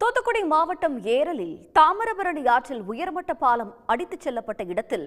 தூத்துக்குடி மாவட்டம் ஏரலில் தாமிரபரணி ஆற்றில் உயர்மட்ட பாலம் அடித்துச் செல்லப்பட்ட இடத்தில்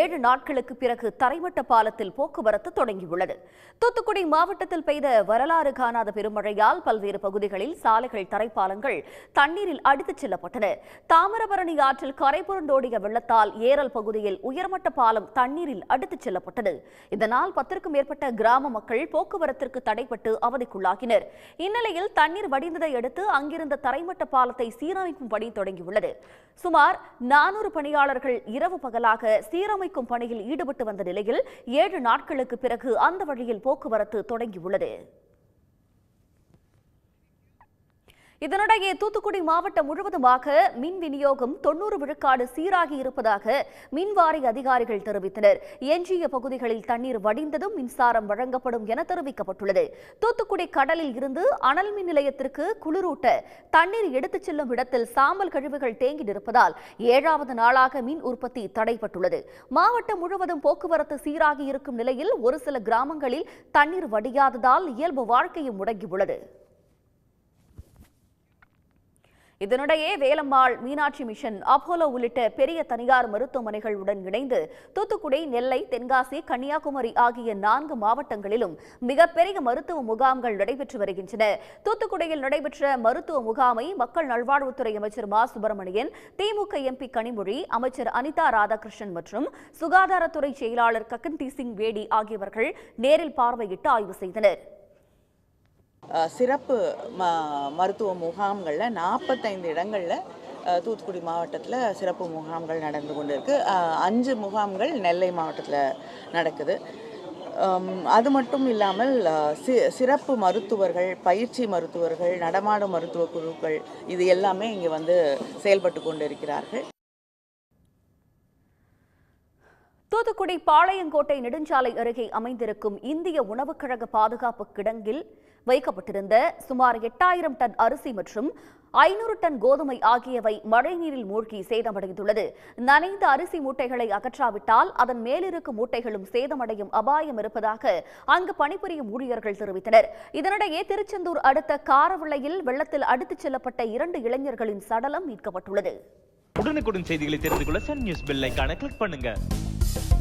ஏழு நாட்களுக்கு பிறகு தரைமட்ட பாலத்தில் போக்குவரத்து தொடங்கியுள்ளது. தூத்துக்குடி மாவட்டத்தில் பெய்த வரலாறு காணாத பெருமழையால் பல்வேறு பகுதிகளில் சாலைகள் தரைப்பாலங்கள் தண்ணீரில் அடித்துச் செல்லப்பட்டன. தாமிரபரணி ஆற்றில் கரைபுரண்டோடிய வெள்ளத்தால் ஏரல் பகுதியில் உயர்மட்ட பாலம் தண்ணீரில் அடித்துச் செல்லப்பட்டது. இதனால் பத்திற்கும் மேற்பட்ட கிராம மக்கள் போக்குவரத்திற்கு தடைப்பட்டு அவதிக்குள்ளாகினர். இந்நிலையில் தண்ணீர் வடிந்ததை அடுத்து அங்கிருந்த தரைமட்ட பாலத்தை சீரமைக்கும் பணி தொடங்கியுள்ளது. சுமார் நானூறு பணியாளர்கள் இரவு பகலாக சீரமைக்கும் பணியில் ஈடுபட்டு வந்த நிலையில் ஏழு நாட்களுக்கு பிறகு அந்த வழியில் போக்குவரத்து தொடங்கியுள்ளது. இதனிடையே தூத்துக்குடி மாவட்டம் முழுவதுமாக மின் விநியோகம் தொன்னூறு விழுக்காடு சீராகி இருப்பதாக மின்வாரிய அதிகாரிகள் தெரிவித்தனர். எஞ்சிய பகுதிகளில் தண்ணீர் வடிந்ததும் மின்சாரம் வழங்கப்படும் என தெரிவிக்கப்பட்டுள்ளது. தூத்துக்குடி கடலில் இருந்து அனல் மின் நிலையத்திற்கு குளிரூட்ட தண்ணீர் எடுத்துச் செல்லும் இடத்தில் சாம்பல் கழிவுகள் தேங்கி நிற்பதால் ஏழாவது நாளாக மின் உற்பத்தி தடைப்பட்டுள்ளது மாவட்டம் முழுவதும் போக்குவரத்து சீராகி இருக்கும் நிலையில் ஒரு சில கிராமங்களில் தண்ணீர் வடியாததால் இயல்பு வாழ்க்கையும் முடங்கியுள்ளது. இதனிடையே வேலம்மாள் மீனாட்சி மிஷன் அப்போலோ உள்ளிட்ட பெரிய தனியார் மருத்துவமனைகளுடன் இணைந்து தூத்துக்குடி நெல்லை தென்காசி கன்னியாகுமரி ஆகிய நான்கு மாவட்டங்களிலும் மிகப்பெரிய மருத்துவ முகாம்கள் நடைபெற்று வருகின்றன. தூத்துக்குடியில் நடைபெற்ற மருத்துவ முகாமை மக்கள் நல்வாழ்வுத்துறை அமைச்சர் மா. சுப்பிரமணியன் திமுக எம்பி கனிமொழி அமைச்சர் அனிதா ராதாகிருஷ்ணன் மற்றும் சுகாதாரத்துறை செயலாளர் கக்கன்தீப் சிங் வேடி ஆகியவர்கள் நேரில் பார்வையிட்டு ஆய்வு செய்தனர். சிறப்பு ம மருத்துவ முகாம்களில் நாற்பத்தைந்து இடங்களில் தூத்துக்குடி மாவட்டத்தில் சிறப்பு முகாம்கள் நடந்து கொண்டு இருக்குது அஞ்சு முகாம்கள் நெல்லை மாவட்டத்தில் நடக்குது. அது மட்டும் இல்லாமல் சி சிறப்பு மருத்துவர்கள் பயிற்சி மருத்துவர்கள் நடமாடும் மருத்துவ குழுக்கள் இது எல்லாமே இங்கே வந்து செயல்பட்டு கொண்டு இருக்கிறார்கள் தூத்துக்குடி பாளையங்கோட்டை நெடுஞ்சாலை அருகே அமைந்திருக்கும் இந்திய உணவுக் கழக பாதுகாப்பு கிடங்கில் வைக்கப்பட்டிருந்த சுமார் எட்டாயிரம் டன் அரிசி மற்றும் ஐநூறு டன் கோதுமை ஆகியவை மழைநீரில் மூழ்கி சேதமடைந்துள்ளது. நனைந்த அரிசி மூட்டைகளை அகற்றாவிட்டால் அதன் மேலிருக்கும் மூட்டைகளும் சேதமடையும் அபாயம் இருப்பதாக அங்கு பணிபுரியும் ஊழியர்கள் தெரிவித்தனர். இதனிடையே திருச்செந்தூர் அடுத்த காரவிளையில் வெள்ளத்தில் அடித்துச் செல்லப்பட்ட இரண்டு இளைஞர்களின் சடலம் மீட்கப்பட்டுள்ளது. உடனுக்குடன் செய்திகளை தெரிந்து கொள்ள சன் நியூஸ் பெல் கிளிக் பண்ணுங்க. Thank you.